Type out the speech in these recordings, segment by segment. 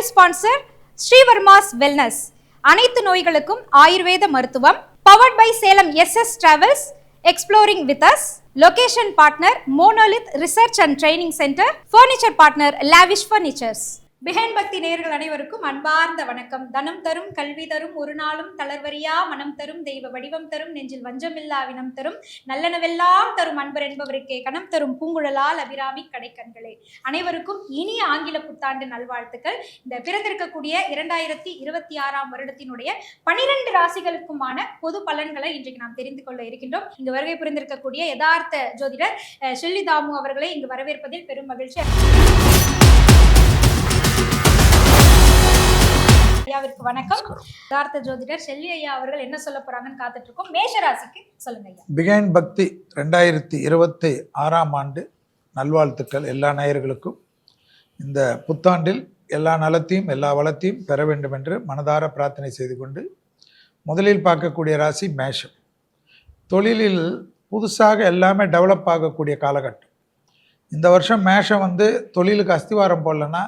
Channel sponsor Srivarma's wellness அனைத்து நோய்களுக்கும் ஆயுர்வேத மருத்துவம் powered by Salem S S travels exploring with us location partner Monolith research and training centre furniture partner lavish furnitures behind பக்தி நேயர்கள் அனைவருக்கும் அன்பார்ந்த வணக்கம். தனம் தரும் கல்வி தரும் ஒரு நாளும் தளர்வரியா மனம் தரும் தெய்வ வடிவம் தரும் நெஞ்சில் வஞ்சமில்லா வினம் தரும் நல்லனவெல்லாம் தரும் அன்பர் என்பவருக்கே கணம் தரும் பூங்குழலால் அபிராமி கடைக்கண்களே. அனைவருக்கும் இனிய ஆங்கில புத்தாண்டு நல்வாழ்த்துக்கள். இந்த பிறந்திருக்கக்கூடிய இரண்டாயிரத்தி இருபத்தி ஆறாம் வருடத்தினுடைய பனிரெண்டு ராசிகளுக்குமான பொது பலன்களை இன்றைக்கு நாம் தெரிந்து கொள்ள இருக்கின்றோம். இங்கு வருகை புரிந்திருக்கக்கூடிய யதார்த்த ஜோதிடர் ஷெல்லி தாமு அவர்களை இங்கு வரவேற்பதில் பெரும் மகிழ்ச்சி. ஐயாவிற்கு வணக்கம். யதார்த்த ஜோதிடர் செல்வி ஐயா அவர்கள் என்ன சொல்ல போறாங்கன்னு காத்துட்டு இருக்கோம் மேஷராசிக்கு சொல்லுங்க ஐயா. பிகைன் பக்தி ரெண்டாயிரத்தி இருபத்தி ஆறாம் ஆண்டு நல்வாழ்த்துக்கள் எல்லா நேயர்களுக்கும். இந்த புத்தாண்டில் எல்லா நலத்தையும் எல்லா வளத்தையும் பெற வேண்டும் என்று மனதார பிரார்த்தனை செய்து கொண்டு முதலில் பார்க்கக்கூடிய ராசி மேஷம். தொழிலில் புதுசாக எல்லாமே டெவலப் ஆகக்கூடிய காலகட்டம். இந்த வருஷம் மேஷம் வந்து தொழிலுக்கு அஸ்திவாரம் போடலன்னா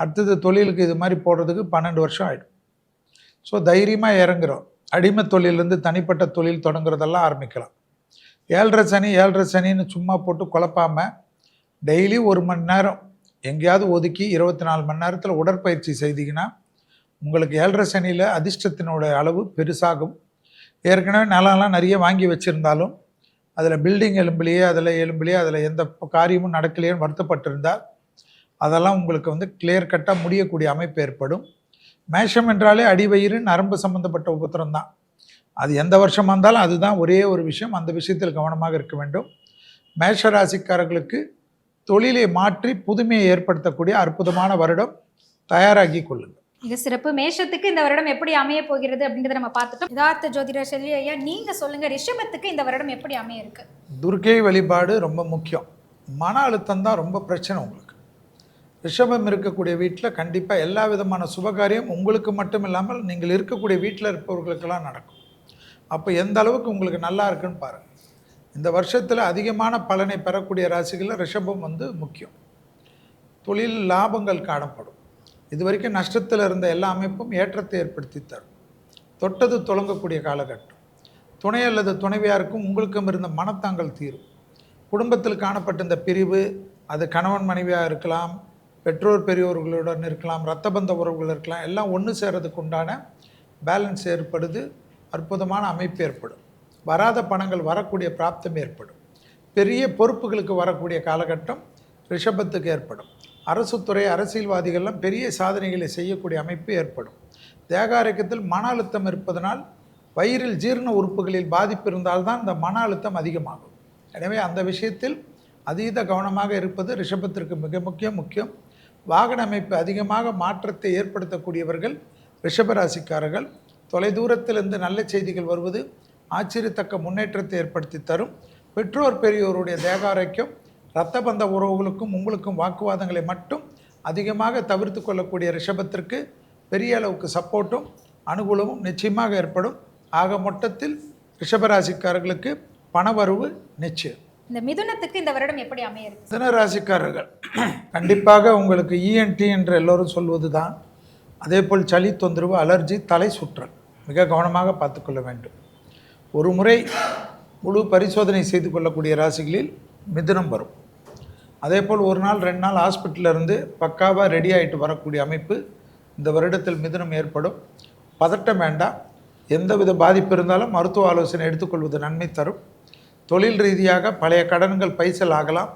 அடுத்தது தொழிலுக்கு இது மாதிரி போடுறதுக்கு பன்னெண்டு வருஷம் ஆகிடும் ஸோ தைரியமாக இறங்குறோம். அடிமை தொழிலேருந்து தனிப்பட்ட தொழில் தொடங்குறதெல்லாம் ஆரம்பிக்கலாம். ஏழரை சனி ஏழரை சனின்னு சும்மா போட்டு குழப்பாம டெய்லி ஒரு மணி நேரம் எங்கேயாவது ஒதுக்கி இருபத்தி நாலு மணி நேரத்தில் உடற்பயிற்சி செய்தீங்கன்னா உங்களுக்கு ஏழரை சனியில் அதிர்ஷ்டத்தினோட அளவு பெருசாகும். ஏற்கனவே நிலம்லாம் நிறைய வாங்கி வச்சுருந்தாலும் அதில் பில்டிங் எலும்புலையே அதில் எலும்புலையே அதில் எந்த காரியமும் நடக்கலையேன்னு வருத்தப்பட்டிருந்தால் அதெல்லாம் உங்களுக்கு வந்து கிளியர் கட்டாக முடியக்கூடிய அமைப்பு ஏற்படும். மேஷம் என்றாலே அடிவயிறு நரம்பு சம்பந்தப்பட்ட உபத்திரம் தான். அது எந்த வருஷமாக இருந்தாலும் அதுதான் ஒரே ஒரு விஷயம். அந்த விஷயத்தில் கவனமாக இருக்க வேண்டும். மேஷ ராசிக்காரர்களுக்கு தொழிலை மாற்றி புதுமையை ஏற்படுத்தக்கூடிய அற்புதமான வருடம். தயாராகி கொள்ளுங்கள். மிக சிறப்பு. மேஷத்துக்கு இந்த வருடம் எப்படி அமைய போகிறது அப்படின்றத நம்ம பார்த்துட்டோம். யதார்த்த ஜோதிடர் ஷெல்லி ஐயா நீங்க சொல்லுங்க ரிஷபத்துக்கு இந்த வருடம் எப்படி அமைய இருக்கு? துர்க்கை வழிபாடு ரொம்ப முக்கியம். மன அழுத்தம் தான் ரொம்ப பிரச்சனை உங்களுக்கு. ரிஷபம் இருக்கக்கூடிய வீட்டில் கண்டிப்பாக எல்லா விதமான சுபகாரியம் உங்களுக்கு மட்டும் இல்லாமல் நீங்கள் இருக்கக்கூடிய வீட்டில் இருப்பவர்களுக்கெல்லாம் நடக்கும். அப்போ எந்த அளவுக்கு உங்களுக்கு நல்லா இருக்குன்னு பாருங்கள் இந்த வருஷத்தில் அதிகமான பலனை பெறக்கூடிய ராசிகளில் ரிஷபம் வந்து முக்கியம். தொழில் லாபங்கள் காணப்படும். இது வரைக்கும் நஷ்டத்தில் இருந்த எல்லா அமைப்பும் ஏற்றத்தை ஏற்படுத்தி தரும். தொட்டது தொடங்கக்கூடிய காலகட்டம். துணை அல்லது துணைவியாருக்கும் உங்களுக்கும் இருந்த மனத்தாங்கல் தீரும். குடும்பத்தில் காணப்பட்ட இந்த பிரிவு அது கணவன் மனைவியாக இருக்கலாம் பெற்றோர் பெரியோர்களுடன் இருக்கலாம் ரத்த பந்த உறவுகள் இருக்கலாம் எல்லாம் ஒன்று சேர்றதுக்கு உண்டான பேலன்ஸ் ஏற்படுது அற்புதமான அமைப்பு ஏற்படும். வராத பணங்கள் வரக்கூடிய பிராப்தம் ஏற்படும். பெரிய பொறுப்புகளுக்கு வரக்கூடிய காலகட்டம் ரிஷபத்துக்கு ஏற்படும். அரசுத்துறை அரசியல்வாதிகள்லாம் பெரிய சாதனைகளை செய்யக்கூடிய அமைப்பு ஏற்படும். தேகாரக்கத்தில் மன அழுத்தம் இருப்பதனால் வயிறில் ஜீரண உறுப்புகளில் பாதிப்பு இருந்தால்தான் இந்த மன அழுத்தம் அதிகமாகும். எனவே அந்த விஷயத்தில் அதீத கவனமாக இருப்பது ரிஷபத்திற்கு மிக முக்கிய முக்கியம். வாகன அமைப்பு அதிகமாக மாற்றத்தை ஏற்படுத்தக்கூடியவர்கள் ரிஷபராசிக்காரர்கள் தொலைதூரத்திலிருந்து நல்ல செய்திகள் வருவது ஆச்சரியத்தக்க முன்னேற்றத்தை ஏற்படுத்தி தரும். பெற்றோர் பெரியோருடைய தேகாரைக்கும் இரத்த பந்த உறவுகளுக்கும் உங்களுக்கும் வாக்குவாதங்களை மட்டும் அதிகமாக தவிர்த்து கொள்ளக்கூடிய ரிஷபத்திற்கு பெரிய அளவுக்கு சப்போர்ட்டும் அனுகூலமும் நிச்சயமாக ஏற்படும். ஆக மொத்தத்தில் ரிஷபராசிக்காரர்களுக்கு பணவரவு நிச்சயம். இந்த மிதுனத்துக்கு இந்த வருடம் எப்படி அமைய இருக்கு மிதன ராசிக்காரர்கள் கண்டிப்பாக உங்களுக்கு இஎன்டி என்று எல்லோரும் சொல்வது தான் அதே போல் சளி தொந்தரவு அலர்ஜி தலை சுற்றல் மிக கவனமாக பார்த்துக்கொள்ள வேண்டும். ஒரு முறை முழு பரிசோதனை செய்து கொள்ளக்கூடிய ராசிகளில் மிதுனம் வரும். அதே போல் ஒரு நாள் ரெண்டு நாள் ஹாஸ்பிட்டலிருந்து பக்காவாக ரெடி ஆகிட்டு வரக்கூடிய அமைப்பு இந்த வருடத்தில் மிதுனம் ஏற்படும். பதட்டம் வேண்டாம். எந்தவித பாதிப்பு இருந்தாலும் மருத்துவ ஆலோசனை எடுத்துக்கொள்வது நன்மை தரும். தொழில் ரீதியாக பழைய கடன்கள் பைசல் ஆகலாம்.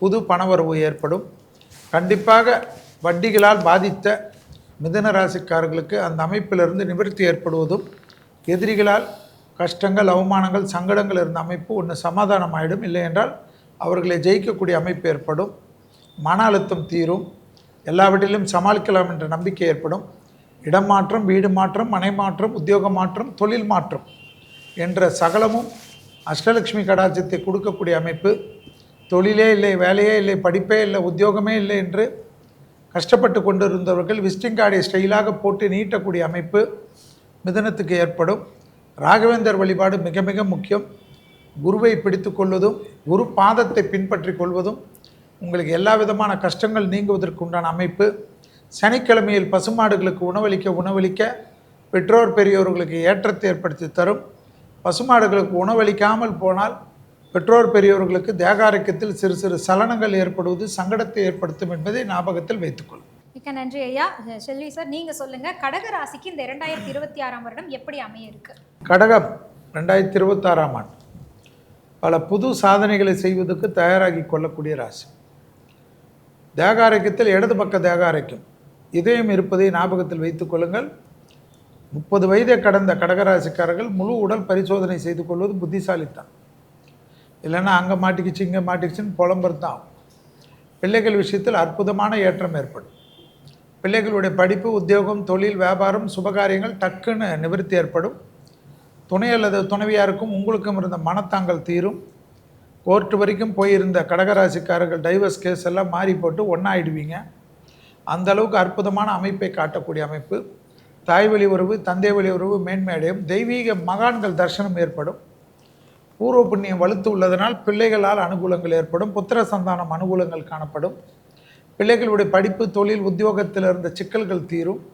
புது பணவரவு ஏற்படும். கண்டிப்பாக வட்டிகளால் பாதித்த மிதன ராசிக்காரர்களுக்கு அந்த அமைப்பிலிருந்து நிவர்த்தி ஏற்படுவதும் எதிரிகளால் கஷ்டங்கள் அவமானங்கள் சங்கடங்கள் இருந்த அமைப்பு ஒன்று சமாதானம் ஆகிடும் இல்லை என்றால் அவர்களை ஜெயிக்கக்கூடிய அமைப்பு ஏற்படும். மன அழுத்தம் தீரும். எல்லாவற்றிலும் சமாளிக்கலாம் என்ற நம்பிக்கை ஏற்படும். இடம் மாற்றம் வீடு மாற்றம் மனை மாற்றம் உத்தியோக மாற்றம் தொழில் மாற்றம் என்ற சகலமும் அஷ்டலக்ஷ்மி கடாட்சத்தை கொடுக்கக்கூடிய அமைப்பு. தொழிலே இல்லை வேலையே இல்லை படிப்பே இல்லை உத்தியோகமே இல்லை என்று கஷ்டப்பட்டு கொண்டிருந்தவர்கள் விசிட்டிங் கார்டை ஸ்டைலாக போட்டு நீட்டக்கூடிய அமைப்பு மிதனத்துக்கு ஏற்படும். ராகவேந்தர் வழிபாடு மிக மிக முக்கியம். குருவை பிடித்து கொள்வதும் குரு பாதத்தை பின்பற்றி கொள்வதும் உங்களுக்கு எல்லா விதமான கஷ்டங்கள் நீங்குவதற்கு உண்டான அமைப்பு. சனிக்கிழமையில் பசுமாடுகளுக்கு உணவளிக்க உணவளிக்க பெற்றோர் பெரியோர்களுக்கு ஏற்றத்தை ஏற்படுத்தி தரும். பசுமாடுகளுக்கு உணவளிக்காமல் போனால் பெற்றோர் பெரியோர்களுக்கு தேகாரக்கத்தில் சிறு சிறு சலனங்கள் ஏற்படுவது சங்கடத்தை ஏற்படுத்தும் என்பதை ஞாபகத்தில் வைத்துக்கொள்ளும் மிக்க நன்றி ஐயா. செல்வி சார் நீங்க சொல்லுங்க கடக ராசிக்கு இந்த இரண்டாயிரத்தி இருபத்தி ஆறாம் வருடம் எப்படி அமைய இருக்கு கடகம் ரெண்டாயிரத்தி இருபத்தாறாம் ஆண்டு. பல புது சாதனைகளை செய்வதற்கு தயாராகி கொள்ளக்கூடிய ராசி. தேகாரக்கியத்தில் இடது பக்க தேகாரக்கியம். இதயம் இருப்பதை ஞாபகத்தில் வைத்துக் கொள்ளுங்கள். முப்பது வயதை கடந்த கடகராசிக்காரர்கள் முழு உடல் பரிசோதனை செய்து கொள்வது புத்திசாலித்தான் இல்லைன்னா அங்கே மாட்டிக்கிச்சு இங்கே மாட்டிக்கிச்சுன்னு புலம்புறது தான் பிள்ளைகள் விஷயத்தில் அற்புதமான ஏற்றம் ஏற்படும். பிள்ளைகளுடைய படிப்பு உத்தியோகம் தொழில் வியாபாரம் சுபகாரியங்கள் டக்குன்னு நிவர்த்தி ஏற்படும். துணை அல்லது துணைவியாருக்கும் உங்களுக்கும் இருந்த மனத்தாங்கல் தீரும். கோர்ட்டு வரைக்கும் போயிருந்த கடகராசிக்காரர்கள் டைவர்ஸ் கேஸ் எல்லாம் மாறி போட்டு ஒன்றாயிடுவீங்க அந்த அளவுக்கு அற்புதமான அமைப்பை காட்டக்கூடிய அமைப்பு. தாய் வழி உறவு தந்தை வழி உறவு மேன்மையடையும் தெய்வீக மகான்கள் தரிசனம் ஏற்படும். பூர்வ புண்ணியம் வலுத்து உள்ளதனால் பிள்ளைகளால் அனுகூலங்கள் ஏற்படும். புத்திர சந்தானம் அனுகூலங்கள் காணப்படும். பிள்ளைகளுடைய படிப்பு தொழில் உத்தியோகத்தில் இருந்த சிக்கல்கள் தீரும்.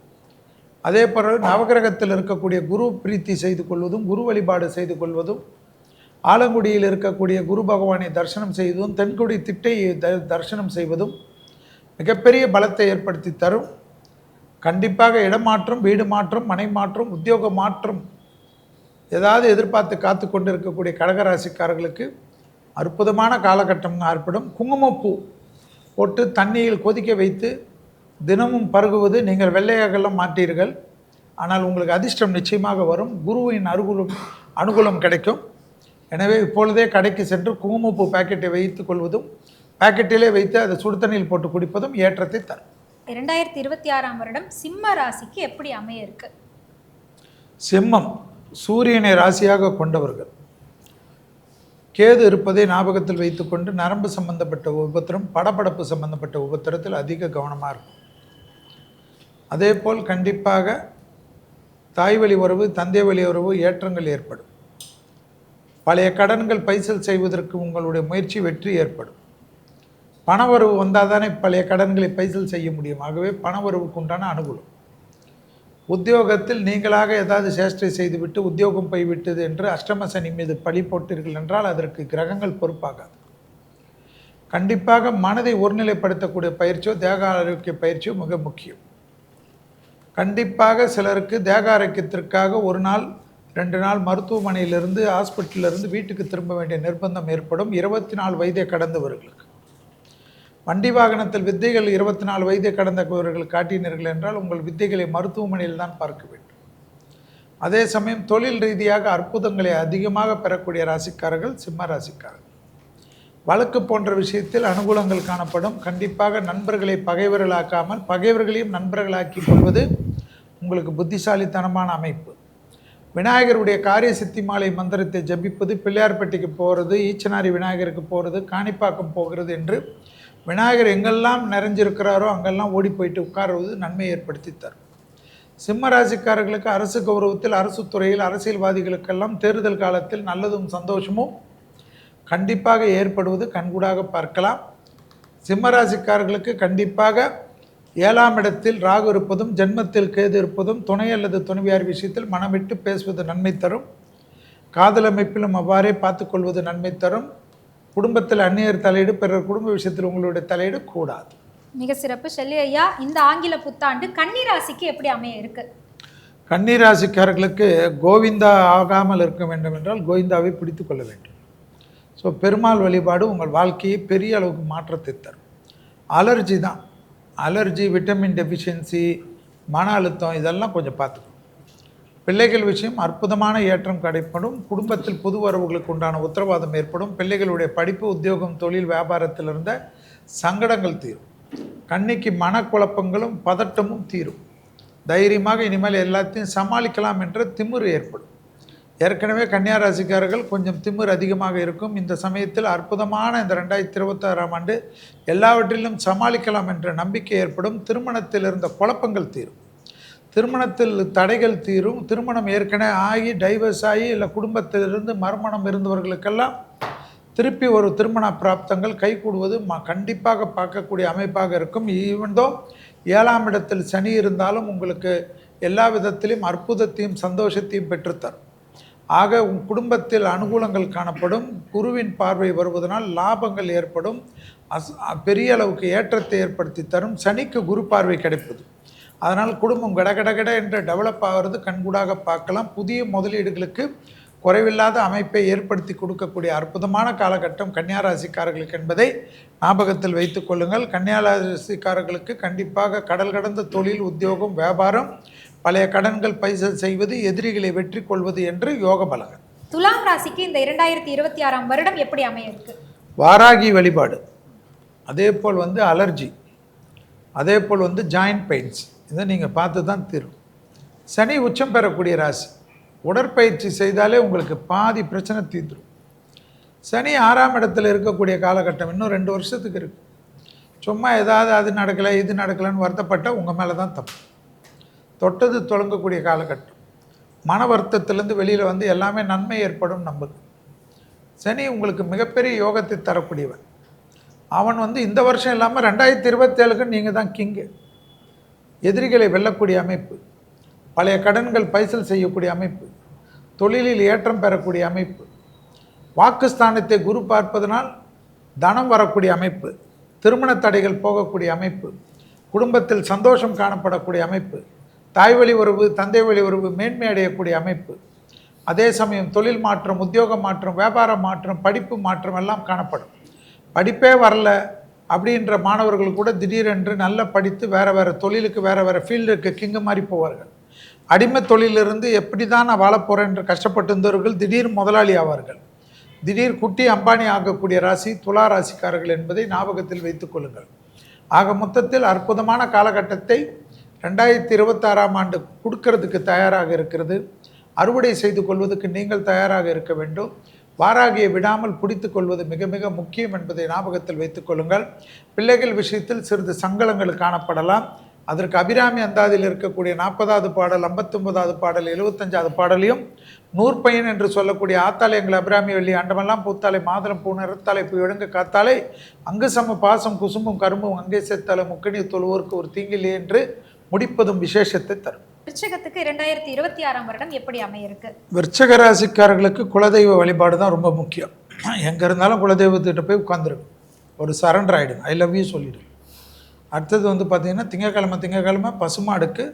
அதே போல நவகிரகத்தில் இருக்கக்கூடிய குரு பிரீத்தி செய்து கொள்வதும் குரு வழிபாடு செய்து கொள்வதும் ஆலங்குடியில் இருக்கக்கூடிய குரு பகவானை தரிசனம் செய்வதும் தென்குடி திட்டை த- தரிசனம் செய்வதும் மிகப்பெரிய பலத்தை ஏற்படுத்தி தரும். கண்டிப்பாக இடமாற்றம் வீடு மாற்றம் மனை மாற்றம் உத்தியோக மாற்றம் ஏதாவது எதிர்பார்த்து காத்து கொண்டு இருக்கக்கூடிய கடகராசிக்காரர்களுக்கு அற்புதமான காலகட்டம் ஏற்படும். குங்குமப்பூ போட்டு தண்ணியில் கொதிக்க வைத்து தினமும் பருகுவது நீங்கள் வெள்ளையாகலாம் மாட்டீர்கள். ஆனால் உங்களுக்கு அதிர்ஷ்டம் நிச்சயமாக வரும். குருவின் அனுகூலம் அனுகூலம் கிடைக்கும். எனவே இப்பொழுதே கடைக்கு சென்று குங்குமப்பூ பாக்கெட்டை வைத்துக் கொள்வதும் பாக்கெட்டிலே வைத்து அதை சுடுதண்ணியில் போட்டு குடிப்பதும் ஏற்றத்தை தரும். இரண்டாயிரத்தி இருபத்தி ஆறாம் வருடம் சிம்ம ராசிக்கு எப்படி அமைய இருக்கு சிம்மம் சூரியனை ராசியாக கொண்டவர்கள். கேது இருப்பதை ஞாபகத்தில் வைத்துக்கொண்டு நரம்பு சம்பந்தப்பட்ட உபத்திரம் படப்படப்பு சம்பந்தப்பட்ட உபத்திரத்தில் அதிக கவனமாக இருக்கும். அதேபோல் கண்டிப்பாக தாய் வழி உறவு தந்தை வழி உறவு ஏற்றங்கள் ஏற்படும். பழைய கடன்கள் பைசல் செய்வதற்கு உங்களுடைய முயற்சி வெற்றி ஏற்படும். பணவரவு வந்தால் தானே பழைய கடன்களை பைசல் செய்ய முடியும். ஆகவே பணவரவுக்கு உண்டான அனுகூலம். உத்தியோகத்தில் நீங்களாக ஏதாவது சேஷ்டை செய்துவிட்டு உத்தியோகம் போய்விட்டது என்று அஷ்டம சனி மீது பழி போட்டீர்கள் என்றால் அதற்கு கிரகங்கள் பொறுப்பாகாது. கண்டிப்பாக மனதை ஒருநிலைப்படுத்தக்கூடிய பயிற்சியோ தேக ஆரோக்கிய பயிற்சியோ மிக முக்கியம். கண்டிப்பாக சிலருக்கு தேக ஆரோக்கியத்திற்காக ஒரு நாள் ரெண்டு நாள் மருத்துவமனையிலிருந்து ஹாஸ்பிட்டலிருந்து வீட்டுக்கு திரும்ப வேண்டிய நிர்பந்தம் ஏற்படும். இருபத்தி நாலு வயதை கடந்தவர்களுக்கு வண்டி வாகனத்தில் வித்தைகள் இருபத்தி நாலு வயதை கடந்தவர்கள் காட்டினீர்கள் என்றால் உங்கள் வித்தைகளை மருத்துவமனையில் தான் பார்க்க வேண்டும். அதே சமயம் தொழில் ரீதியாக அற்புதங்களை அதிகமாக பெறக்கூடிய ராசிக்காரர்கள் சிம்ம ராசிக்காரர்கள். வழக்கு போன்ற விஷயத்தில் அனுகூலங்கள் காணப்படும். கண்டிப்பாக நண்பர்களை பகைவர்களாக்காமல் பகைவர்களையும் நண்பர்களாக்கி கொள்வது உங்களுக்கு புத்திசாலித்தனமான அமைப்பு. விநாயகருடைய காரிய சித்தி மாலை மந்திரத்தை ஜபிப்பது பிள்ளையார்பட்டிக்கு போகிறது ஈச்சனாரி விநாயகருக்கு போகிறது காணிப்பாக்கம் போகிறது என்று விநாயகர் எங்கெல்லாம் நிறைஞ்சிருக்கிறாரோ அங்கெல்லாம் ஓடி போயிட்டு உட்காருவது நன்மை ஏற்படுத்தி தரும். சிம்மராசிக்காரர்களுக்கு அரசு கௌரவத்தில் அரசு துறையில் அரசியல்வாதிகளுக்கெல்லாம் தேர்தல் காலத்தில் நல்லதும் சந்தோஷமும் கண்டிப்பாக ஏற்படுவது கண்கூடாக பார்க்கலாம். சிம்மராசிக்காரர்களுக்கு கண்டிப்பாக ஏழாம் இடத்தில் ராகு இருப்பதும் ஜென்மத்தில் கேது இருப்பதும் துணை அல்லது துணைவியார் விஷயத்தில் மனமிட்டு பேசுவது நன்மை தரும். காதல் அமைப்பிலும் அவ்வாறே பார்த்துக்கொள்வது நன்மை தரும். குடும்பத்தில் அந்நியர் தலையீடு பிறர் குடும்ப விஷயத்தில் உங்களுடைய தலையீடு கூடாது. மிக சிறப்பு. செல்லி ஐயா இந்த ஆங்கில புத்தாண்டு கன்னி ராசிக்கு எப்படி அமைய இருக்கு? கன்னிராசிக்காரர்களுக்கு கோவிந்தா ஆகாமல் இருக்க வேண்டும் என்றால் கோவிந்தாவை பிடித்து கொள்ள வேண்டும். ஸோ பெருமாள் வழிபாடு உங்கள் வாழ்க்கையை பெரிய அளவுக்கு மாற்றத்தை தரும். அலர்ஜி தான். அலர்ஜி விட்டமின் டெஃபிஷியன்சி மன அழுத்தம் இதெல்லாம் கொஞ்சம் பார்த்துக்கணும். பிள்ளைகள் விஷயம் அற்புதமான ஏற்றம் கிடைப்படும். குடும்பத்தில் புது வரவுகளுக்கு உண்டான உத்தரவாதம் ஏற்படும். பிள்ளைகளுடைய படிப்பு உத்தியோகம் தொழில் வியாபாரத்தில் இருந்த சங்கடங்கள் தீரும். கண்ணிக்கு மனக்குழப்பங்களும் பதட்டமும் தீரும். தைரியமாக இனிமேல் எல்லாத்தையும் சமாளிக்கலாம் என்ற திமிரு ஏற்படும். ஏற்கனவே கன்னியா ராசிக்காரர்கள் கொஞ்சம் திமிர் அதிகமாக இருக்கும். இந்த சமயத்தில் அற்புதமான இந்த ரெண்டாயிரத்தி இருபத்தாறாம் ஆண்டு எல்லாவற்றிலும் சமாளிக்கலாம் என்ற நம்பிக்கை ஏற்படும். திருமணத்தில் இருந்த குழப்பங்கள் தீரும். திருமணத்தில் தடைகள் தீரும் திருமணம் ஏற்கனவே ஆகி டைவர்ஸ் ஆகி இல்லை குடும்பத்திலிருந்து மறுமணம் இருந்தவர்களுக்கெல்லாம் திருப்பி ஒரு திருமண பிராப்தங்கள் கைகூடுவது ம கண்டிப்பாக பார்க்கக்கூடிய அமைப்பாக இருக்கும். ஈவன்தோ ஏழாம் இடத்தில் சனி இருந்தாலும் உங்களுக்கு எல்லா விதத்திலும் அற்புதத்தையும் சந்தோஷத்தையும் பெற்றுத்தரும். ஆக உன் குடும்பத்தில் அனுகூலங்கள் காணப்படும். குருவின் பார்வை வருவதனால் லாபங்கள் ஏற்படும். அஸ் பெரிய அளவுக்கு ஏற்றத்தை ஏற்படுத்தி தரும். சனிக்கு குரு பார்வை கிடைப்பது. அதனால் குடும்பம் கடகடகட என்று டெவலப் ஆகிறது கண்கூடாக பார்க்கலாம். புதிய முதலீடுகளுக்கு குறைவில்லாத அமைப்பை ஏற்படுத்தி கொடுக்கக்கூடிய அற்புதமான காலகட்டம் கன்னியாராசிக்காரர்களுக்கு என்பதை ஞாபகத்தில் வைத்துக் கொள்ளுங்கள். கன்னியாராசிக்காரர்களுக்கு கண்டிப்பாக கடல் கடந்த தொழில் உத்தியோகம் வியாபாரம் பழைய கடன்கள் பைசல் செய்வது எதிரிகளை வெற்றி கொள்வது என்று யோக பலகன் துலாம் ராசிக்கு இந்த இரண்டாயிரத்தி இருபத்தி ஆறாம் வருடம் எப்படி அமைய இருக்கு வாராகி வழிபாடு. அதே போல் வந்து அலர்ஜி. அதே போல் வந்து ஜாயிண்ட் பெயின்ஸ் இதை நீங்கள் பார்த்து தான் தீரும். சனி உச்சம் பெறக்கூடிய ராசி. உடற்பயிற்சி செய்தாலே உங்களுக்கு பாதி பிரச்சனை தீர்ந்துடும் சனி ஆறாம் இடத்துல இருக்கக்கூடிய காலகட்டம் இன்னும் ரெண்டு வருஷத்துக்கு இருக்குது சும்மா ஏதாவது அது நடக்கலை இது நடக்கலைன்னு வருத்தப்பட்டால் உங்கள் மேலே தான் தப்பு. தொட்டது தொடங்கக்கூடிய காலகட்டம். மன வருத்தத்துலேருந்து வெளியில் வந்து எல்லாமே நன்மை ஏற்படும் நம்புது சனி உங்களுக்கு மிகப்பெரிய யோகத்தை தரக்கூடியவன். அவன் வந்து இந்த வருஷம் இல்லாமல் ரெண்டாயிரத்தி இருபத்தேழுக்கு நீங்கள் தான் கிங்கு எதிரிகளை வெல்லக்கூடிய அமைப்பு பழைய கடன்கள் பைசல் செய்யக்கூடிய அமைப்பு தொழிலில் ஏற்றம் பெறக்கூடிய அமைப்பு வாக்குஸ்தானத்தை குரு பார்ப்பதனால் தனம் வரக்கூடிய அமைப்பு திருமண தடைகள் போகக்கூடிய அமைப்பு குடும்பத்தில் சந்தோஷம் காணப்படக்கூடிய அமைப்பு தாய் வழி உறவு தந்தை வழி உறவு மேன்மை அடையக்கூடிய அமைப்பு அதே சமயம் தொழில் மாற்றம் உத்தியோக மாற்றம் வியாபார மாற்றம் படிப்பு மாற்றம் எல்லாம் காணப்படும். படிப்பே வரல அப்படின்ற மாணவர்கள் கூட திடீரென்று நல்லா படித்து வேறு வேறு தொழிலுக்கு வேறு வேறு ஃபீல்டுக்கு கிங்கு மாதிரி போவார்கள். அடிமை தொழிலிருந்து எப்படி தான் நான் வாழப் போகிறேன் என்று கஷ்டப்பட்டு இருந்தவர்கள் திடீர் முதலாளி ஆவார்கள். திடீர் குட்டி அம்பானி ஆகக்கூடிய ராசி துலா ராசிக்காரர்கள் என்பதை ஞாபகத்தில் வைத்துக் கொள்ளுங்கள். ஆக மொத்தத்தில் அற்புதமான காலகட்டத்தை ரெண்டாயிரத்தி இருபத்தாறாம் ஆண்டு கொடுக்கறதுக்கு தயாராக இருக்கிறது. அறுவடை செய்து கொள்வதற்கு நீங்கள் தயாராக இருக்க வேண்டும். வாராகியை விடாமல் பிடித்து கொள்வது மிக மிக முக்கியம் என்பதை ஞாபகத்தில் வைத்துக் கொள்ளுங்கள். பிள்ளைகள் விஷயத்தில் சிறிது சங்கடங்கள் காணப்படலாம். அதற்கு அபிராமி அந்தாதியில் இருக்கக்கூடிய நாற்பதாவது பாடல் ஐம்பத்தொன்பதாவது பாடல் எழுபத்தஞ்சாவது பாடலையும் நூற்பயன் என்று சொல்லக்கூடிய ஆத்தாலை எங்கள் அபிராமி வெள்ளி ஆண்டமெல்லாம் பூத்தாலை மாதுளம் பூ நிறத்தாலை பூ எடுங்க காத்தாலை அங்கு சம பாசம் குசும்பும் கரும்பும் அங்கே சேர்த்தாலை முக்கணி தொழுவோருக்கு ஒரு தீங்கில்லை என்று முடிப்பதும் விசேஷத்தை தரும். விருச்சகத்துக்கு இரண்டாயிரத்தி இருபத்தி ஆறாம் வருடம் எப்படி அமையிருக்கு? விருச்சக ராசிக்காரர்களுக்கு குலதெய்வ வழிபாடு தான் ரொம்ப முக்கியம். எங்கே இருந்தாலும் குலதெய்வத்திட்ட போய் உட்காந்துருக்கும் ஒரு சரண்டர் ஆகிடும் ஐ லவ் யூ சொல்லிடுங்க. அடுத்தது வந்து பார்த்திங்கன்னா திங்கக்கிழமை திங்கக்கிழமை பசுமாடுக்கு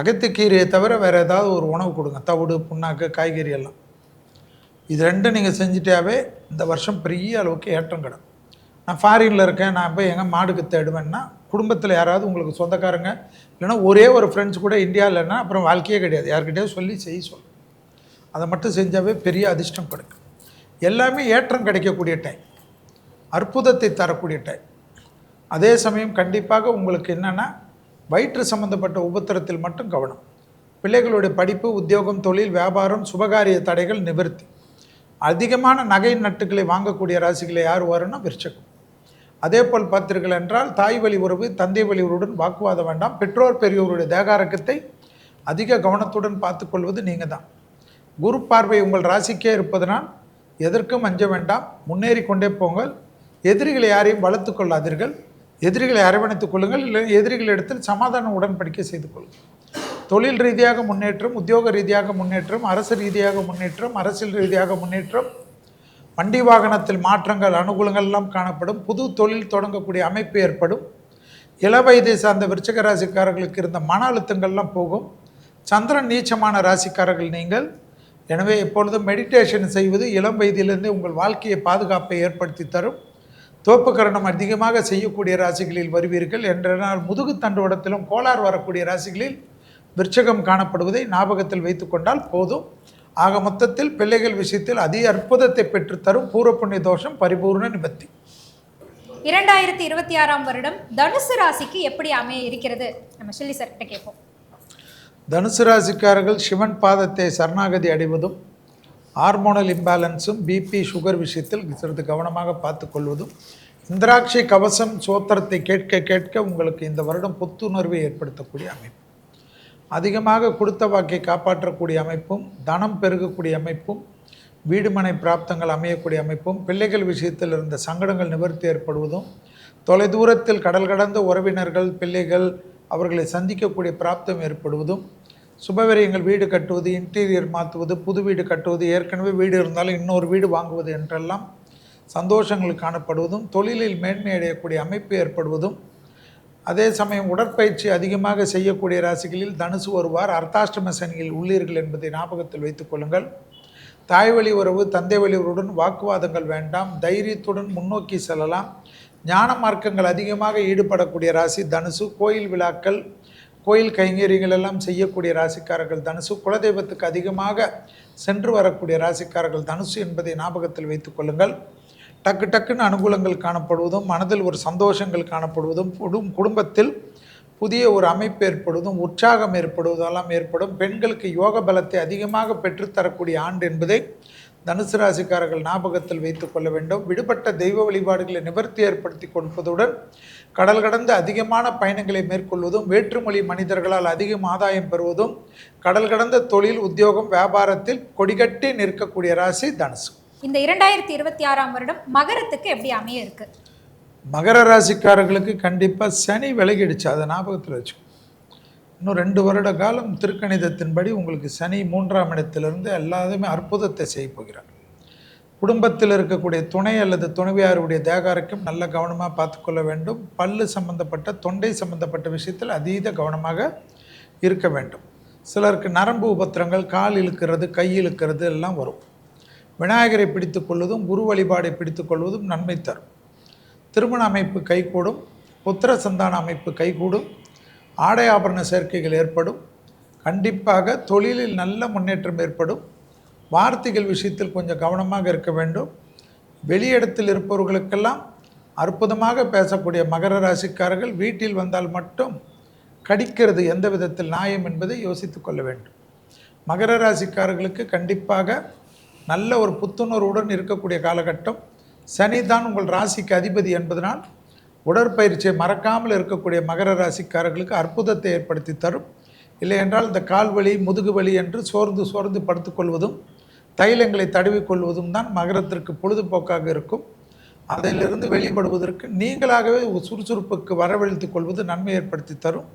அகத்துக்கீரையை தவிர வேறு ஏதாவது ஒரு உணவு கொடுங்க. தவிடு புண்ணாக்கு காய்கறி எல்லாம். இது ரெண்டும் நீங்கள் செஞ்சிட்டாவே இந்த வருஷம் பெரிய அளவுக்கு ஏற்றம் கிடும். நான் ஃபாரினில் இருக்கேன். நான் போய் எங்கே மாடுக்கு தேடுவேன்னா குடும்பத்தில் யாராவது உங்களுக்கு சொந்தக்காரங்க இல்லைன்னா ஒரே ஒரு ஃப்ரெண்ட்ஸ் கூட இந்தியா இல்லைன்னா அப்புறம் வாழ்க்கையே கிடையாது. யார்கிட்டயோ சொல்லி செய்ய சொல்லு. அதை மட்டும் செஞ்சாவே பெரிய அதிர்ஷ்டம் கிடைக்கும். எல்லாமே ஏற்றம் கிடைக்கக்கூடிய டைம் அற்புதத்தை தரக்கூடிய டைம் அதே சமயம் கண்டிப்பாக உங்களுக்கு என்னென்னா வயிற்று சம்பந்தப்பட்ட உபத்திரத்தில் மட்டும் கவனம். பிள்ளைகளுடைய படிப்பு உத்தியோகம் தொழில் வியாபாரம் சுபகாரிய தடைகள் நிவர்த்தி. அதிகமான நகை நட்டுகளை வாங்கக்கூடிய ராசிகளை யார் வரும்னா விருச்சகம். அதேபோல் பார்த்தீர்கள் என்றால் தாய் வழி உறவு தந்தை வழி உறவுடன் வாக்குவாதம் வேண்டாம். பெற்றோர் பெரியோருடைய தேகாரக்கத்தை அதிக கவனத்துடன் பார்த்துக்கொள்வது நீங்கள் தான் குரு பார்வை உங்கள் ராசிக்கே இருப்பதனால் எதற்கும் அஞ்ச வேண்டாம். முன்னேறி கொண்டே போங்கள். எதிரிகளை யாரையும் வளர்த்து கொள்ளாதீர்கள். எதிரிகளை அரவணைத்துக் கொள்ளுங்கள். இல்லை எதிரிகளிடத்தில் சமாதான உடன்படிக்கை செய்து கொள்ளுங்கள். தொழில் ரீதியாக முன்னேற்றம் உத்தியோக ரீதியாக முன்னேற்றம் அரசு ரீதியாக முன்னேற்றம் அரசியல் ரீதியாக முன்னேற்றம் வண்டி வாகனத்தில் மாற்றங்கள் அனுகூலங்கள் எல்லாம் காணப்படும். புது தொழில் தொடங்கக்கூடிய அமைப்பு ஏற்படும். இளவயதை சார்ந்த விருச்சக ராசிக்காரர்களுக்கு இருந்த மன அழுத்தங்கள்லாம் போகும். சந்திரன் நீச்சமான ராசிக்காரர்கள் நீங்கள். எனவே எப்பொழுதும் மெடிடேஷன் செய்வது இளம் வயதிலிருந்தே உங்கள் வாழ்க்கையை பாதுகாப்பை ஏற்படுத்தி தரும். தோப்புக்கரணம் அதிகமாக செய்யக்கூடிய ராசிகளில் வருவீர்கள். என்றனால் முதுகு தண்டுவடத்திலும் கோளாறு வரக்கூடிய ராசிகளில் விருச்சகம் காணப்படுவதை ஞாபகத்தில் வைத்துக்கொண்டால் போதும். ஆக மொத்தத்தில் பிள்ளைகள் விஷயத்தில் அதிக அற்புதத்தை பெற்றுத்தரும் பூர்வ புண்ணிய தோஷம் பரிபூர்ண நிபத்தி இரண்டாயிரத்தி இருபத்தி ஆறாம் வருடம் தனுசு ராசிக்கு எப்படி அமைய இருக்கிறது நம்ம ஷில்லி சார் கிட்ட கேட்போம். தனுசு ராசிக்காரர்கள் சிவன் பாதத்தை சரணாகதி அடைவதும் ஹார்மோனல் இம்பேலன்ஸும் பிபி சுகர் விஷயத்தில் சிறிது கவனமாக பார்த்து கொள்வதும் இந்திராட்சி கவசம் சோத்திரத்தை கேட்க கேட்க உங்களுக்கு இந்த வருடம் புத்துணர்வை ஏற்படுத்தக்கூடிய அமைப்பு. அதிகமாக கொடுத்த வாக்கை காப்பாற்றக்கூடிய அமைப்பும் தனம் பெருகக்கூடிய அமைப்பும் வீடுமனை பிராப்தங்கள் அமையக்கூடிய அமைப்பும் பிள்ளைகள் விஷயத்தில் இருந்த சங்கடங்கள் நிவர்த்தி ஏற்படுவதும் தொலைதூரத்தில் கடல் கடந்த உறவினர்கள் பிள்ளைகள் அவர்களை சந்திக்கக்கூடிய பிராப்தம் ஏற்படுவதும் சுபவிரயங்கள் வீடு கட்டுவது இன்டீரியர் மாற்றுவது புது வீடு கட்டுவது ஏற்கனவே வீடு இருந்தாலும் இன்னொரு வீடு வாங்குவது என்றெல்லாம் சந்தோஷங்கள் காணப்படுவதும் தொழிலில் மேன்மை அடையக்கூடிய அமைப்பு ஏற்படுவதும் அதே சமயம் உடற்பயிற்சி அதிகமாக செய்யக்கூடிய ராசிகளில் தனுசு வருவார். அர்த்தாஷ்டம சனியில் உள்ளீர்கள் என்பதை ஞாபகத்தில் வைத்துக் கொள்ளுங்கள். தாய் வழி உறவு தந்தை வழி உறவுடன் வாக்குவாதங்கள் வேண்டாம். தைரியத்துடன் முன்னோக்கி செல்லலாம். ஞான மார்க்கங்கள் அதிகமாக ஈடுபடக்கூடிய ராசி தனுசு. கோயில் விழாக்கள் கோயில் கைங்கரியங்கள் எல்லாம் செய்யக்கூடிய ராசிக்காரர்கள் தனுசு. குலதெய்வத்துக்கு அதிகமாக சென்று வரக்கூடிய ராசிக்காரர்கள் தனுசு என்பதை ஞாபகத்தில் வைத்துக் கொள்ளுங்கள். டக்கு டக்குன்னு அனுகூலங்கள் காணப்படுவதும் மனதில் ஒரு சந்தோஷங்கள் காணப்படுவதும் குடும் குடும்பத்தில் புதிய ஒரு அமைப்பு ஏற்படுவதும் உற்சாகம் ஏற்படுவதெல்லாம் ஏற்படும். பெண்களுக்கு யோக பலத்தை அதிகமாக பெற்றுத்தரக்கூடிய ஆண்டு என்பதை தனுசு ராசிக்காரர்கள் ஞாபகத்தில் வைத்துக் கொள்ள வேண்டும். விடுபட்ட தெய்வ வழிபாடுகளை நிவர்த்தி ஏற்படுத்தி கொடுப்பதுடன் கடல் கடந்த அதிகமான பயணங்களை மேற்கொள்வதும் வேற்றுமொழி மனிதர்களால் அதிகம் ஆதாயம் பெறுவதும் கடல் கடந்த தொழில் உத்தியோகம் வியாபாரத்தில் கொடிகட்டி நிற்கக்கூடிய ராசி தனுசு. இந்த இரண்டாயிரத்தி இருபத்தி ஆறாம் வருடம் மகரத்துக்கு எப்படி அமைய இருக்கு? மகர ராசிக்காரர்களுக்கு கண்டிப்பாக சனி விலகிடுச்சு. அதை ஞாபகத்தில் வச்சு இன்னும் ரெண்டு வருட காலம் திருக்கணிதத்தின்படி உங்களுக்கு சனி மூன்றாம் இடத்திலிருந்து எல்லாத்தையுமே அற்புதத்தை செய்ய போகிறார். குடும்பத்தில் இருக்கக்கூடிய துணை அல்லது துணைவியாருடைய தேகாரக்கும் நல்ல கவனமாக பார்த்துக்கொள்ள வேண்டும். பல்லு சம்பந்தப்பட்ட தொண்டை சம்பந்தப்பட்ட விஷயத்தில் அதீத கவனமாக இருக்க வேண்டும். சிலருக்கு நரம்பு உபத்திரங்கள் கால் இழுக்கிறது கை இழுக்கிறது எல்லாம் வரும். விநாயகரை பிடித்து கொள்வதும் குரு வழிபாடை பிடித்து கொள்வதும் நன்மை தரும். திருமண அமைப்பு கைகூடும் புத்திர சந்தான அமைப்பு கைகூடும் ஆடை ஆபரண சேர்க்கைகள் ஏற்படும் கண்டிப்பாக தொழிலில் நல்ல முன்னேற்றம் ஏற்படும். வார்த்தைகள் விஷயத்தில் கொஞ்சம் கவனமாக இருக்க வேண்டும். வெளியிடத்தில் இருப்பவர்களுக்கெல்லாம் அற்புதமாக பேசக்கூடிய மகர ராசிக்காரர்கள் வீட்டில் வந்தால் மட்டும் கடிக்கிறது எந்த விதத்தில் நியாயம் என்பதை யோசித்து கொள்ள வேண்டும். மகர ராசிக்காரர்களுக்கு கண்டிப்பாக நல்ல ஒரு புத்துணர்வுடன் இருக்கக்கூடிய காலகட்டம். சனி தான் உங்கள் ராசிக்கு அதிபதி என்பதனால் உடற்பயிற்சியை மறக்காமல் இருக்கக்கூடிய மகர ராசிக்காரர்களுக்கு அற்புதத்தை ஏற்படுத்தி தரும். இல்லை என்றால் இந்த கால் வலி முதுகு வலி என்று சோர்ந்து சோர்ந்து படுத்துக்கொள்வதும் தைலங்களை தடவிக்கொள்வதும் தான் மகரத்திற்கு பொழுதுபோக்காக இருக்கும். அதிலிருந்து வெளிப்படுவதற்கு நீங்களாகவே சுறுசுறுப்புக்கு வரவழைத்துக் கொள்வது நன்மை ஏற்படுத்தி தரும்.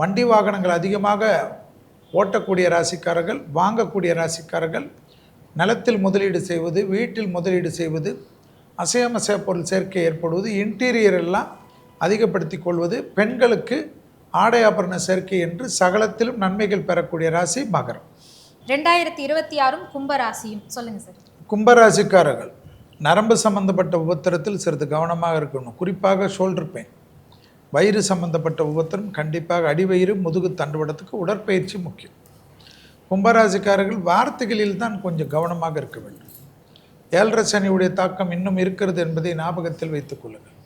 வண்டி வாகனங்கள் அதிகமாக ஓட்டக்கூடிய ராசிக்காரர்கள் வாங்கக்கூடிய ராசிக்காரர்கள் நிலத்தில் முதலீடு செய்வது வீட்டில் முதலீடு செய்வது அசையமசைய பொருள் சேர்க்கை ஏற்படுவது இன்டீரியர் எல்லாம் அதிகப்படுத்தி கொள்வது பெண்களுக்கு ஆடை ஆபரண சேர்க்கை என்று சகலத்திலும் நன்மைகள் பெறக்கூடிய ராசி மகரம். ரெண்டாயிரத்தி இருபத்தி ஆறும் கும்பராசியும். சொல்லுங்க சார். கும்பராசிக்காரர்கள் நரம்பு சம்பந்தப்பட்ட உபத்திரத்தில் சிறிது கவனமாக இருக்கணும். குறிப்பாக ஷோல்டர் பெயின் வயிறு சம்பந்தப்பட்ட உபத்திரம் கண்டிப்பாக அடிவயிறு முதுகு தண்டுவடத்துக்கு உடற்பயிற்சி முக்கியம். கும்பராசிக்காரர்கள் வார்த்தைகளில் தான் கொஞ்சம் கவனமாக இருக்க வேண்டும். ஏழரை சனியுடைய தாக்கம் இன்னும் இருக்கிறது என்பதை ஞாபகத்தில் வைத்துக் கொள்ளுங்கள்.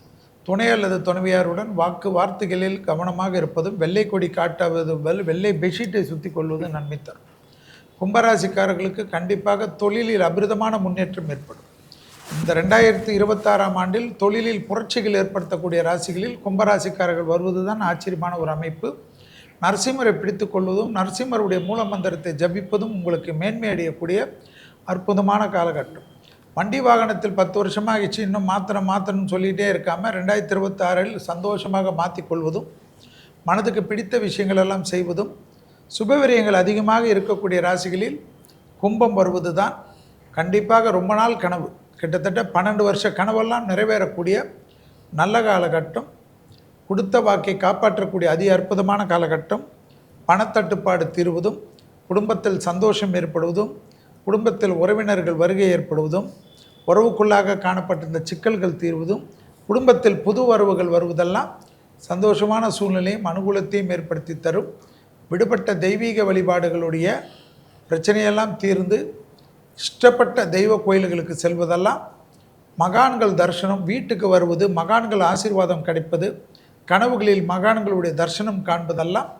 துணை அல்லது துணைவியாருடன் வாக்கு வார்த்தைகளில் கவனமாக இருப்பதும் வெள்ளை கொடி காட்டாவது வெள்ளை பெட்ஷீட்டை சுற்றி கொள்வதும் நன்மை தரும். கும்பராசிக்காரர்களுக்கு கண்டிப்பாக தொழிலில் அபிரிதமான முன்னேற்றம் ஏற்படும். இந்த ரெண்டாயிரத்தி இருபத்தாறாம் ஆண்டில் தொழிலில் புரட்சிகள் ஏற்படுத்தக்கூடிய ராசிகளில் கும்பராசிக்காரர்கள் வருவதுதான் ஆச்சரியமான ஒரு அமைப்பு. நரசிம்மரை பிடித்து கொள்வதும் நரசிம்மருடைய மூல மந்திரத்தை ஜபிப்பதும் உங்களுக்கு மேன்மை அடையக்கூடிய அற்புதமான காலகட்டம். வண்டி வாகனத்தில் பத்து வருஷமாக ஆகிடுச்சு இன்னும் மாத்திரம் மாத்திரம்னு சொல்லிகிட்டே இருக்காமல் ரெண்டாயிரத்தி இருபத்தாறில் சந்தோஷமாக மாற்றிக்கொள்வதும் மனதுக்கு பிடித்த விஷயங்கள் எல்லாம் செய்வதும் சுபவிரியங்கள் அதிகமாக இருக்கக்கூடிய ராசிகளில் கும்பம் வருவது தான் கண்டிப்பாக ரொம்ப நாள் கனவு. கிட்டத்தட்ட பன்னெண்டு வருஷ கனவெல்லாம் நிறைவேறக்கூடிய நல்ல காலகட்டம். கொடுத்த வாக்கை காப்பாற்றக்கூடிய அதி அற்புதமான காலகட்டம் பணத்தட்டுப்பாடு தீர்வதும் குடும்பத்தில் சந்தோஷம் ஏற்படுவதும் குடும்பத்தில் உறவினர்கள் வருகை ஏற்படுவதும் உறவுக்குள்ளாக காணப்பட்டிருந்த சிக்கல்கள் தீர்வதும் குடும்பத்தில் புது வரவுகள் வருவதெல்லாம் சந்தோஷமான சூழ்நிலையும் அனுகூலத்தையும் ஏற்படுத்தி தரும். விடுபட்ட தெய்வீக வழிபாடுகளுடைய பிரச்சனையெல்லாம் தீர்ந்து இஷ்டப்பட்ட தெய்வ கோயில்களுக்கு செல்வதெல்லாம் மகான்கள் தரிசனம் வீட்டுக்கு வருவது மகான்கள் ஆசீர்வாதம் கிடைப்பது கனவுகளில் மகான்களுடைய தரிசனம் காண்பதெல்லாம்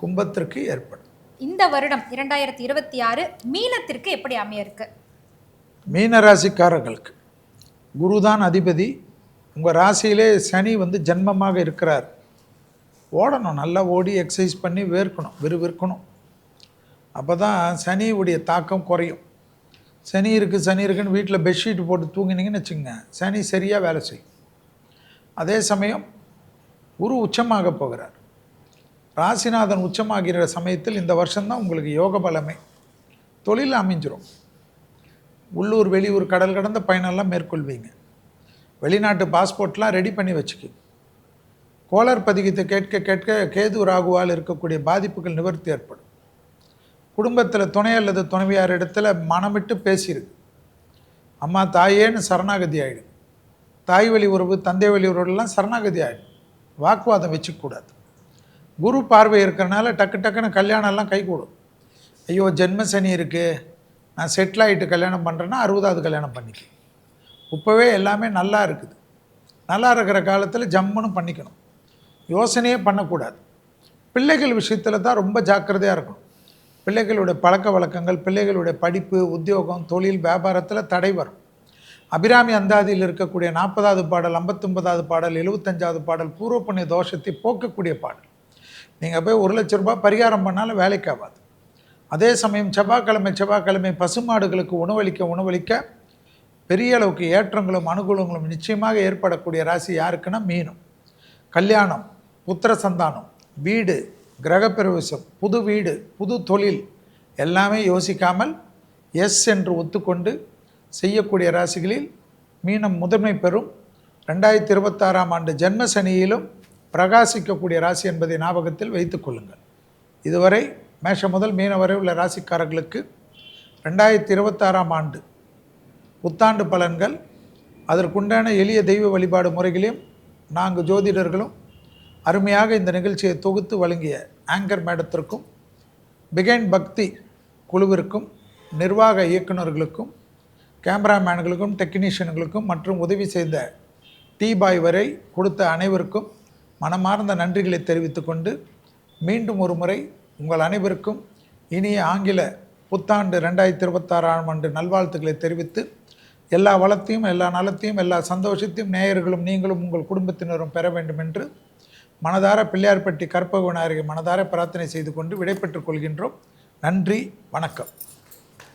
கும்பத்திற்கு ஏற்படும். இந்த வருடம் இரண்டாயிரத்தி இருபத்தி ஆறு மீனத்திற்கு எப்படி அமைய இருக்கு மீனராசிக்காரர்களுக்கு குருதான் அதிபதி. உங்கள் ராசியிலே சனி வந்து ஜென்மமாக இருக்கிறார். ஓடணும் நல்லா ஓடி எக்ஸசைஸ் பண்ணி வேர்க்கணும் விறுவிற்கணும் அப்போ தான் சனியுடைய தாக்கம் குறையும். சனி இருக்குது சனி இருக்குன்னு வீட்டில் பெட்ஷீட் போட்டு தூங்கினீங்கன்னு வச்சுங்க சனி சரியாக வேலை செய்யும். அதே சமயம் குரு உச்சமாக போகிறார். ராசிநாதன் உச்சமாகிற சமயத்தில் இந்த வருஷம்தான் உங்களுக்கு யோக பலமே. தொழில் அமைஞ்சிரும். உள்ளூர் வெளியூர் கடல் கடந்த பயணம்லாம் மேற்கொள்வீங்க. வெளிநாட்டு பாஸ்போர்ட்லாம் ரெடி பண்ணி வச்சுக்கி. கோளர் பதிகத்தை கேட்க கேட்க கேது ராகுவால் இருக்கக்கூடிய பாதிப்புகள் நிவர்த்தி ஏற்படும். குடும்பத்தில் துணை அல்லது துணைவியார் இடத்துல மனமிட்டு பேசியிருக்கு அம்மா தாயேன்னு சரணாகதி ஆகிடும் தாய் வழி உறவு தந்தை வழி உறவுலாம் சரணாகதி ஆகிடும் வாக்குவாதம் வச்சுக்கூடாது. குரு பார்வை இருக்கிறனால டக்கு டக்குன்னு கல்யாணம்லாம் கைகூடும். ஐயோ ஜென்ம சனி இருக்குது நான் செட்டில் ஆகிட்டு கல்யாணம் பண்ணுறேன்னா அறுபதாவது கல்யாணம் பண்ணிக்க. இப்போவே எல்லாமே நல்லா இருக்குது. நல்லா இருக்கிற காலத்தில் ஜம்முன்னு பண்ணிக்கணும். யோசனையே பண்ணக்கூடாது. பிள்ளைகள் விஷயத்தில் தான் ரொம்ப ஜாக்கிரதையாக இருக்கணும். பிள்ளைகளுடைய பழக்க வழக்கங்கள் பிள்ளைகளுடைய படிப்பு உத்தியோகம் தொழில் வியாபாரத்தில் தடை வரும். அபிராமி அந்தாதியில் இருக்கக்கூடிய நாற்பதாவது பாடல் ஐம்பத்தொன்பதாவது பாடல் எழுபத்தஞ்சாவது பாடல் பூர்வப்புண்ணிய தோஷத்தை போக்கக்கூடிய பாடல். நீங்கள் போய் ஒரு லட்ச ரூபாய் பரிகாரம் பண்ணாலும் வேலைக்கு ஆகாது. அதே சமயம் செவ்வாய்க்கிழமை செவ்வாய்க்கிழமை பசுமாடுகளுக்கு உணவளிக்க உணவளிக்க பெரிய அளவுக்கு ஏற்றங்களும் அனுகூலங்களும் நிச்சயமாக ஏற்படக்கூடிய ராசி யாருக்குன்னா மீனும். கல்யாணம் புத்திர சந்தானம் வீடு கிரகப்பிரவேசம் புது வீடு புது தொழில் எல்லாமே யோசிக்காமல் எஸ் என்று ஒத்துக்கொண்டு செய்யக்கூடிய ராசிகளில் மீனம் முதன்மை பெறும். ரெண்டாயிரத்தி இருபத்தாறாம் ஆண்டு ஜென்ம சனியிலும் பிரகாசிக்கக்கூடிய ராசி என்பதை ஞாபகத்தில் வைத்துக் கொள்ளுங்கள். இதுவரை மேஷம் முதல் மீன வரை உள்ள ராசிக்காரர்களுக்கு ரெண்டாயிரத்தி இருபத்தாறாம் ஆண்டு புத்தாண்டு பலன்கள் அதற்குண்டான எளிய தெய்வ வழிபாடு முறைகளையும் நான்கு ஜோதிடர்களும் அருமையாக இந்த நிகழ்ச்சியை தொகுத்து வழங்கிய ஆங்கர் மேடத்திற்கும் பிகைன் பக்தி குழுவிற்கும் நிர்வாக இயக்குநர்களுக்கும் கேமராமேன்களுக்கும் டெக்னீஷியன்களுக்கும் மற்றும் உதவி செய்த டீ பாய் வரை கொடுத்த அனைவருக்கும் மனமார்ந்த நன்றிகளை தெரிவித்துக்கொண்டு மீண்டும் ஒரு முறை உங்கள் அனைவருக்கும் இனிய ஆங்கில புத்தாண்டு ரெண்டாயிரத்தி இருபத்தாறாம் ஆண்டு நல்வாழ்த்துக்களை தெரிவித்து எல்லா வளத்தையும் எல்லா நலத்தையும் எல்லா சந்தோஷத்தையும் நேயர்களும் நீங்களும் உங்கள் குடும்பத்தினரும் பெற வேண்டும் என்று மனதார பிள்ளையார்பட்டி கற்பக விநாயகரை மனதார பிரார்த்தனை செய்து கொண்டு விடைபெற்றுக் கொள்கின்றோம். நன்றி வணக்கம்.